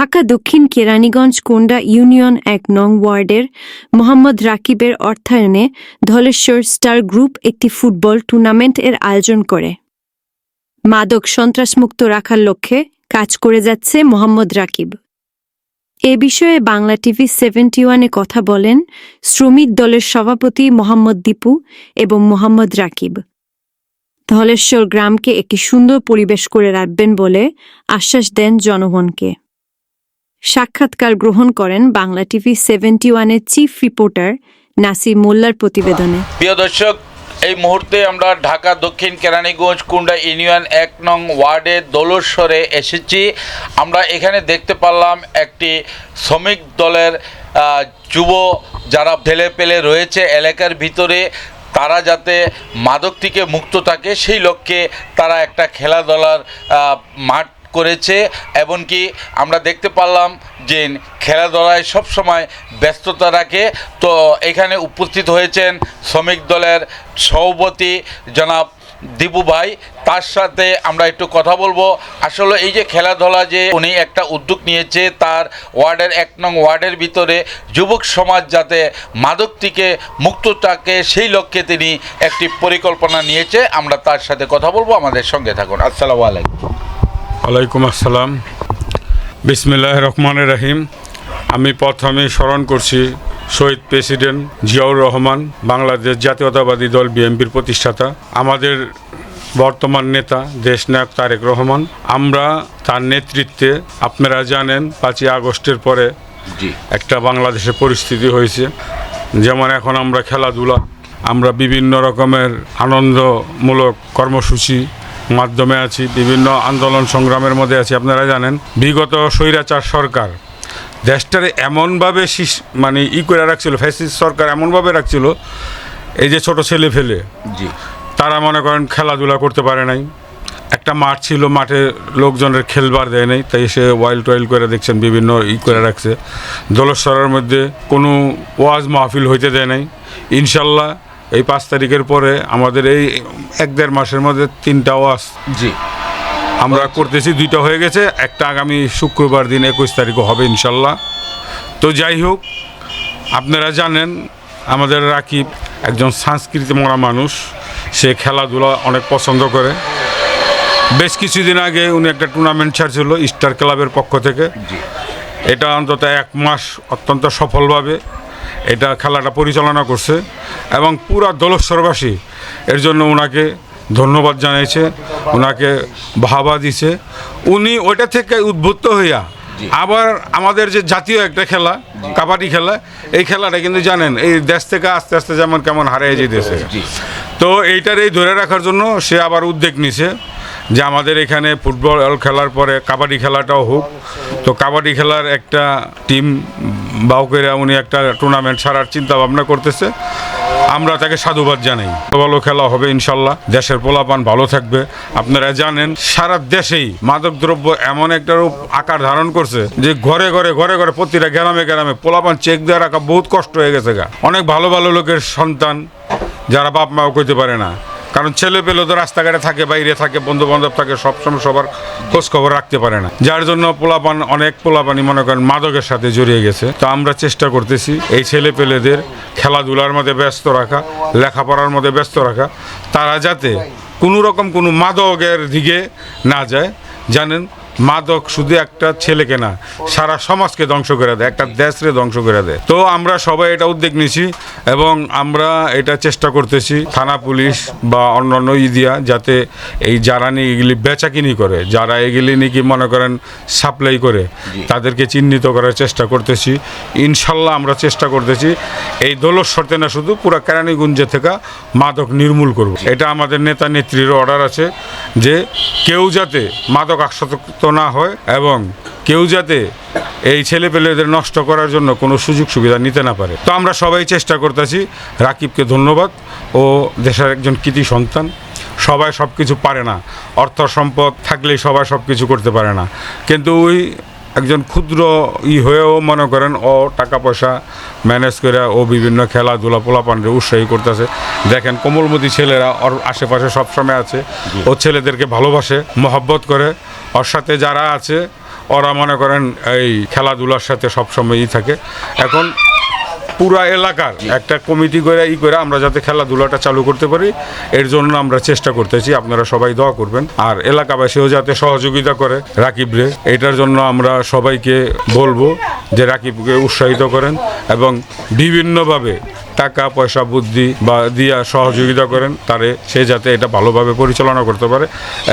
ঢাকা, দক্ষিণ কেরানীগঞ্জ, কোন্ডা ইউনিয়ন এক নং ওয়ার্ডের মোহাম্মদ রাকিবের অর্থায়নে ধলেশ্বর স্টার গ্রুপ একটি ফুটবল টুর্নামেন্ট এর আয়োজন করে। মাদক সন্ত্রাসমুক্ত রাখার লক্ষ্যে কাজ করে যাচ্ছে মোহাম্মদ রাকিব। এ বিষয়ে বাংলা টিভি সেভেন্টি ওয়ানে কথা বলেন শ্রমিক দলের সভাপতি মোহাম্মদ দীপু এবং মোহাম্মদ রাকিব। ধলেশ্বর গ্রামকে একটি সুন্দর পরিবেশ করে রাখবেন বলে আশ্বাস দেন জনগণকে। সাক্ষাৎকার গ্রহণ করেন বাংলা টিভি সেভেন্টি ওয়ানের চিফ রিপোর্টার নাসির মোল্লার প্রতিবেদনে। প্রিয় দর্শক, এই মুহূর্তে আমরা ঢাকা, দক্ষিণ কেরানীগঞ্জ, কুন্ডা ইউনিয়ন এক নং ওয়ার্ডে দোলস্বরে এসেছি। আমরা এখানে দেখতে পারলাম একটি শ্রমিক দলের যুব যারা ঢেলে পেলে রয়েছে এলাকার ভিতরে, তারা যাতে মাদক থেকে মুক্ত থাকে, সেই লক্ষ্যে তারা একটা খেলাধুলার মাঠ করেছে, এমনকি আমরা দেখতে পারলাম যে খেলাধুলায় সবসময় ব্যস্ততা রাখে। তো এখানে উপস্থিত হয়েছেন শ্রমিক দলের সভাপতি জনাব দীপু ভাই। তার সাথে আমরা একটু কথা বলব। আসলে এই যে খেলাধুলা যে উনি একটা উদ্যোগ নিয়েছে, তার ওয়ার্ডের এক নং ওয়ার্ডের ভিতরে যুবক সমাজ যাতে মাদক থেকে মুক্ত থাকে, সেই লক্ষ্যে তিনি একটি পরিকল্পনা নিয়েছে। আমরা তার সাথে কথা বলব, আমাদের সঙ্গে থাকুন। আসসালামু আলাইকুম। ওয়ালাইকুম আসসালাম। বিসমিল্লাহ রহমান রাহিম। আমি প্রথমে স্মরণ করছি শহীদ প্রেসিডেন্ট জিয়াউর রহমান বাংলাদেশ জাতীয়তাবাদী দল বিএনপির প্রতিষ্ঠাতা আমাদের বর্তমান নেতা দেশনায়ক তারেক রহমান। আমরা তার নেতৃত্বে আপনারা জানেন পাঁচই আগস্টের পরে একটা বাংলাদেশের পরিস্থিতি হয়েছে। যেমন এখন আমরা খেলাধুলা আমরা বিভিন্ন রকমের আনন্দমূলক কর্মসূচি মাধ্যমে আছি বিভিন্ন আন্দোলন সংগ্রামের মধ্যে আছি আপনারা জানেন। বিগত স্বৈরাচার সরকার দেশটারে এমনভাবে শিস- মানে ই করে রাখছিল ফ্যাসিস্ট সরকার এমনভাবে রাখছিল এই যে ছোট ছেলে ফেলে জি। তারা মনে করেন খেলাধুলা করতে পারে নাই। একটা মাঠ ছিল মাঠে লোকজনের খেলবার দেয় নাই তাই সে ওয়াইল্ড টয়েল করে দেখছেন বিভিন্ন ই করে রাখছে। দোলস্বরের মধ্যে কোনো ওয়াজ মাহফিল হইতে দেয় নাই। ইনশাল্লাহ এই পাঁচ তারিখের পরে আমাদের এই এক দেড় মাসের মধ্যে তিনটা ওয়াজ জি। আমরা করতেছি দুইটা হয়ে গেছে একটা আগামী শুক্রবার দিন একুশ তারিখও হবে ইনশাল্লাহ। তো যাই হোক আপনারা জানেন আমাদের রাকিব একজন সংস্কৃতি মরা মানুষ সে খেলাধুলা অনেক পছন্দ করে। বেশ কিছুদিন আগে উনি একটা টুর্নামেন্ট ছাড়ছিল স্টার ক্লাবের পক্ষ থেকে। এটা অন্তত এক মাস অত্যন্ত সফলভাবে এটা খেলাটা পরিচালনা করছে এবং পুরা দোলস্বরবাসী এর জন্য ওনাকে ধন্যবাদ জানিয়েছে ওনাকে ভাবা দিছে। উনি ওইটা থেকে উদ্বুদ্ধ হইয়া আবার আমাদের যে জাতীয় একটা খেলা কাবাডি খেলা এই খেলাটা কিন্তু জানেন এই দেশ থেকে আস্তে আস্তে যেমন কেমন হারিয়ে যেতেছে। তো এইটার এই ধরে রাখার জন্য সে আবার উদ্যোগ নিছে যে আমাদের এখানে ফুটবল খেলার পরে কাবাডি খেলাটাও হোক তো কাবাডি খেলার একটা টিম বাউকেরা উনি একটা টুর্নামেন্ট সারার চিন্তা ভাবনা করতেছে। আমরা তাকে সাধুবাদ জানাই। ভালো খেলা হবে ইনশাল্লাহ। দেশের পোলাপান ভালো থাকবে। আপনারা জানেন, সারা দেশেই মাদকদ্রব্য এমন একটা রূপ, আকার ধারণ করছে যে ঘরে ঘরে ঘরে ঘরে প্রতিটা গ্রামে গ্রামে পোলাপান চেক দেওয়া রাখা বহুত কষ্ট হয়ে গেছে গা। অনেক ভালো ভালো লোকের সন্তান, যারা বাপ মাও করতে পারে না। কারণ ছেলে পেলে তো রাস্তাঘাটে থাকে, বাইরে থাকে বন্ধু বান্ধব থাকে, সবসময় সবার খোঁজ খবর রাখতে পারে না। যার জন্য পোলাপান, অনেক পোলাপানি মনে করেন মাদকের সাথে জড়িয়ে গেছে। তো আমরা চেষ্টা করতেছি এই ছেলে পেলেদের খেলাধুলার মধ্যে ব্যস্ত রাখা, লেখাপড়ার মধ্যে ব্যস্ত রাখা, তারা যাতে কোনো রকম কোনো মাদকের দিকে না যায়। জানেন মাদক শুধু একটা ছেলেকে না সারা সমাজকে ধ্বংস করে দেয় একটা দেশরে ধ্বংস করে দেয়। তো আমরা সবাই এটা উদ্যোগ নিছি এবং আমরা এটা চেষ্টা করতেছি থানা পুলিশ বা অন্যান্য ইদিয়া যাতে এই যারা নিয়ে এগুলি বেচাকিনি করে যারা এগুলি নাকি মনে করেন সাপ্লাই করে তাদেরকে চিহ্নিত করার চেষ্টা করতেছি। ইনশাল্লাহ আমরা চেষ্টা করতেছি এই দোলস্বরতে না শুধু পুরো কেরানীগঞ্জে থেকে মাদক নির্মূল করব। এটা আমাদের নেতা নেত্রীর অর্ডার আছে যে কেউ যাতে মাদক আসক্ত না হয় এবং কেউ যাতে এই ছেলেপেলেদের নষ্ট করার জন্য কোনো সুযোগ সুবিধা নিতে না পারে। তো আমরা সবাই চেষ্টা করতেছি। রাকিবকে ধন্যবাদ ও দেশের একজন কৃতি সন্তান। সবাই সব কিছু পারে না। অর্থ সম্পদ থাকলেই সবাই সব কিছু করতে পারে না। কিন্তু ওই একজন ক্ষুদ্র ই হয়েও মনে করেন ও টাকা পয়সা ম্যানেজ করে ও বিভিন্ন খেলাধুলা পোলাপানরে উৎসাহী করতেছে। দেখেন, কোমলমতি ছেলেরা ওর আশেপাশে সবসময় আছে। ও ছেলেদেরকে ভালোবাসে, মহব্বত করে। ওর সাথে যারা আছে, ওরা মনে করেন এই খেলাধুলার সাথে সবসময়ই থাকে। এখন পুরা এলাকার একটা কমিটি করে ই করে আমরা যাতে খেলাধুলাটা চালু করতে পারি, এর জন্য আমরা চেষ্টা করতেছি, আপনারা সবাই দোয়া করবেন। আর এলাকাবাসীও যাতে সহযোগিতা করে রাকিবরে এটার জন্য আমরা সবাইকে বলব যে রাকিবকে উৎসাহিত করেন এবং বিভিন্নভাবে টাকা পয়সা বুদ্ধি বা দিয়া সহযোগিতা করেন তারে সে যাতে এটা ভালোভাবে পরিচালনা করতে পারে।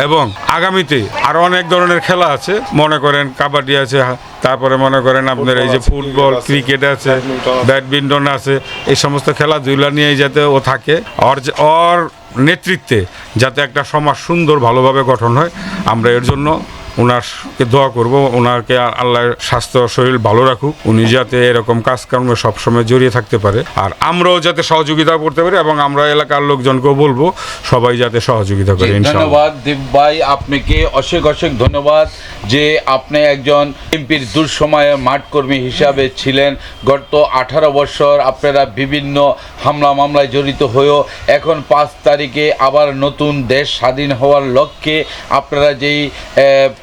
এবং আগামীতে আরও অনেক ধরনের খেলা আছে। মনে করেন কাবাডি আছে তারপরে মনে করেন আপনার এই যে ফুটবল ক্রিকেট আছে। ব্যাডমিন্টন আছে এই সমস্ত খেলাধুলা নিয়ে যাতে ও থাকে ওর যে- ওর নেতৃত্বে যাতে একটা সমাজ সুন্দর ভালোভাবে গঠন হয় আমরা এর জন্য ওনারকে দোয়া করব ওনাকে আল্লাহ স্বাস্থ্য শরীর ভালো রাখুক। উনি যাতে এরকম কাজকর্মে সবসময় জড়িয়ে থাকতে পারে। আর আমরাও যাতে সহযোগিতা করতে পারি এবং আমরা এলাকার লোকজনকেও বলব সবাই যাতে সহযোগিতা করে ধন্যবাদ দীপ ভাই আপনাকে অশেক অশেক ধন্যবাদ যে আপনি একজন এমপির দুঃসময়ে মাঠকর্মী হিসাবে ছিলেন। গত আঠারো বছর আপনারা বিভিন্ন হামলা মামলায় জড়িত হয়েও এখন পাঁচ তারিখে আবার নতুন দেশ স্বাধীন হওয়ার লক্ষ্যে আপনারা যেই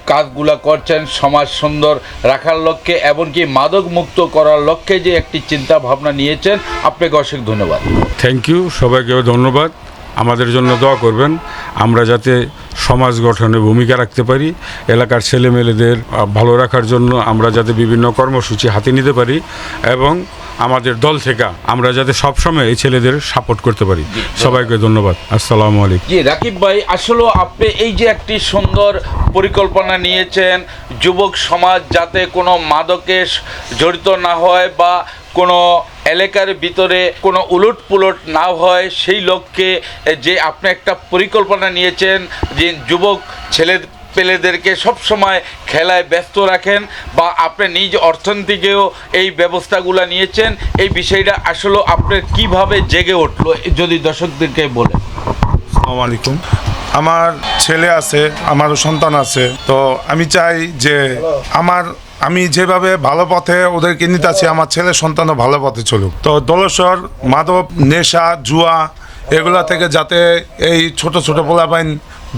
কাজগুলা করছেন সমাজ সুন্দর রাখার লক্ষ্যে, এমনকি মাদক মুক্ত করার লক্ষ্যে যে একটি চিন্তা ভাবনা নিয়েছেন, আপনাকে অশেষ ধন্যবাদ। থ্যাংক ইউ সবাইকে ধন্যবাদ। আমাদের জন্য দোয়া করবেন। আমরা যাতে সমাজ গঠনে ভূমিকা রাখতে পারি এলাকার ছেলেমেয়েদের ভালো রাখার জন্য আমরা যাতে বিভিন্ন কর্মসূচি হাতে নিতে পারি এবং আমাদের দল থেকে আমরা যাতে সবসময় এই ছেলেদের সাপোর্ট করতে পারি। সবাইকে ধন্যবাদ। আসসালামু আলাইকুম। জি রাকিব ভাই আসলে আপনি এই যে একটি সুন্দর পরিকল্পনা নিয়েছেন যুবক সমাজ যাতে কোনো মাদকে জড়িত না হয় বা কোনো এলাকার ভিতরে কোনো উলট পুলট না হয়, সেই লক্ষ্যে যে আপনি একটা পরিকল্পনা নিয়েছেন যে যুবক ছেলে পেলেদেরকে সবসময় খেলায় ব্যস্ত রাখেন বা আপনি নিজ অর্থনীতিকেও এই ব্যবস্থাগুলো নিয়েছেন, এই বিষয়টা আসলে আপনার কীভাবে জেগে উঠল, যদি দর্শকদেরকে বলেন। আসসালামু আলাইকুম। আমার ছেলে আছে, আমারও সন্তান আছে, তো আমি চাই যে আমার আমি যেভাবে ভালো পথে ওদেরকে নিতে আছি, আমার ছেলে সন্তানও ভালো পথে চলুক। তো দোলসর মাধব, নেশা, জুয়া, এগুলা থেকে যাতে এই ছোট ছোট পোলাপাইন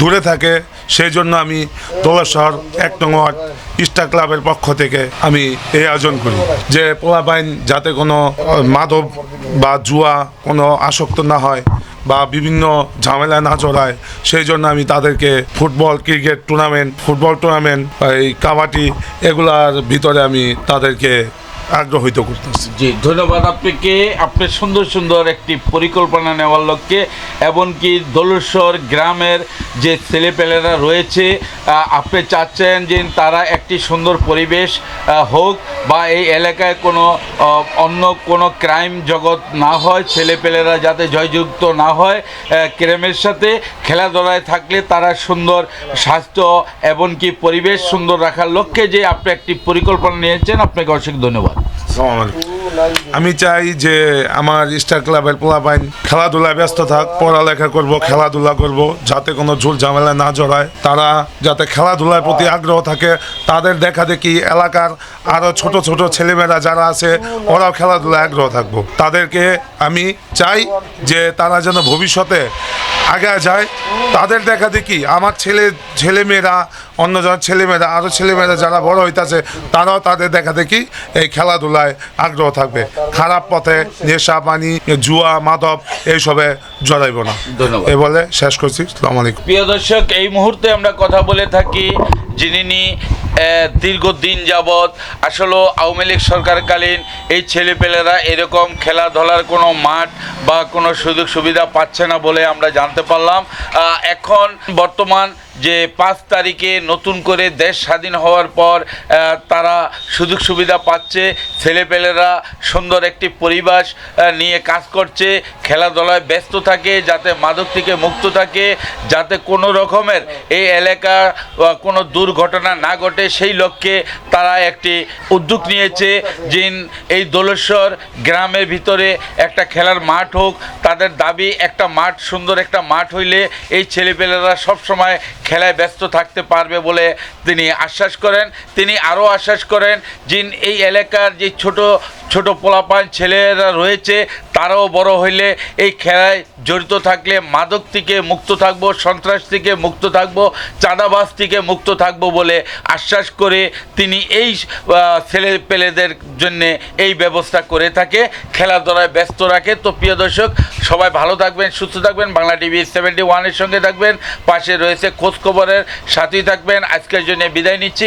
দূরে থাকে সেই জন্য আমি দোলসর এক নং ওয়ার্ড ইস্টা ক্লাবের পক্ষ থেকে আমি এই আয়োজন করি। যে পোলাপাইন যাতে কোনো মাদক বা জুয়া কোনো আসক্ত না হয় বা বিভিন্ন ঝামেলা না জড়ায় সেই জন্য আমি তাদেরকে football, cricket tournament football tournament এই কাবাডি এগুলার ভিতরে আমি তাদেরকে আগ্রহিত করতেছি জি, ধন্যবাদ আপনাকে আপনার সুন্দর সুন্দর একটি পরিকল্পনা নেওয়ার লক্ষ্যে, এমনকি দোলেশ্বর গ্রামের যে ছেলেপেলেরা রয়েছে আপনি চাচ্ছেন যে তারা একটি সুন্দর পরিবেশ হোক, বা এই এলাকায় কোনো অন্য কোনো ক্রাইম জগৎ না হয়, ছেলেপেলেরা যাতে জয়যুক্ত না হয় ক্রাইমের সাথে খেলাধুলায় থাকলে তারা সুন্দর স্বাস্থ্য এমনকি পরিবেশ সুন্দর রাখার লক্ষ্যে যে আপনি একটি পরিকল্পনা নিয়েছেন, আপনাকে অশেষ ধন্যবাদ। আমি চাই যে আমার স্টার ক্লাবের পোলাপাইন খেলাধুলায় ব্যস্ত থাক, পড়ালেখা করব, খেলাধুলা করব, যাতে কোনো ঝুল ঝামেলা না জড়ায়। তারা যাতে খেলাধুলার প্রতি আগ্রহ থাকে, তাদের দেখা দেখি এলাকার আরও ছোট ছোট ছেলেমেয়েরা যারা আছে, ওরাও খেলাধুলায় আগ্রহ থাকব। তাদেরকে আমি চাই যে তারা যেন ভবিষ্যতে আগে যায় তাদের দেখা দেখি আমার ছেলে ছেলেমেয়েরা অন্যজন ছেলেমেয়েরা আরও ছেলেমেয়েরা যারা বড় হইতাছে তারাও তাদের দেখা দেখি এই খেলাধুলায় আগ্রহ থাকবে। খারাপ পথে নেশা পানি জুয়া মাদক এইসবে জড়াইব না। ধন্যবাদ। এ বলে শেষ করছি। সালাম আলাইকুম। প্রিয় দর্শক এই মুহূর্তে আমরা কথা বলে থাকি যিনি দীর্ঘদিন যাবৎ আসলে আওয়ামী লীগ সরকারকালীন এই ছেলেপেলেরা এরকম খেলাধুলার কোনো মাঠ বা কোনো সুযোগ সুবিধা পাচ্ছে না বলে আমরা জানতে পারলাম। এখন বর্তমান যে পাঁচ তারিখে নতুন করে দেশ স্বাধীন হওয়ার পর তারা সুযোগ সুবিধা পাচ্ছে, ছেলেপেলেরা সুন্দর একটি পরিবেশ নিয়ে কাজ করছে, খেলাধুলায় ব্যস্ত থাকে, যাতে মাদক থেকে মুক্ত থাকে, যাতে কোনো রকমের এই এলাকা কোনো দুর্ঘটনা না ঘটে, সেই লক্ষ্যে তারা একটি উদ্যোগ নিয়েছে যে এই দোলেশ্বর গ্রামের ভিতরে একটা খেলার মাঠ হোক, তাদের দাবি একটা মাঠ, সুন্দর একটা মাঠ হইলে এই ছেলেপেলেরা সবসময় খেলায় ব্যস্ত থাকতে পারবে বলে তিনি আশ্বাস করেন। তিনি আরও আশ্বাস করেন যে এই এলাকার যে ছোট ছোট পোলাপান ছেলেরা রয়েছে, তারাও বড় হইলে এই খেলায় জড়িত থাকলে মাদক থেকে মুক্ত থাকব, সন্ত্রাস থেকে মুক্ত থাকব চাঁদাবাস থেকে মুক্ত থাকব বলে আশ্বাস করে তিনি এই ছেলে পেলেদের জন্যে এই ব্যবস্থা করে থাকে। খেলাধুলায় ব্যস্ত রাখে। তো প্রিয় দর্শক, সবাই ভালো থাকবেন, সুস্থ থাকবেন। বাংলা টিভি সেভেন্টি ওয়ানের সঙ্গে থাকবেন। পাশে রয়েছে খোঁজ খবরের সাথেই থাকবেন। আজকের জন্য বিদায় নিচ্ছি।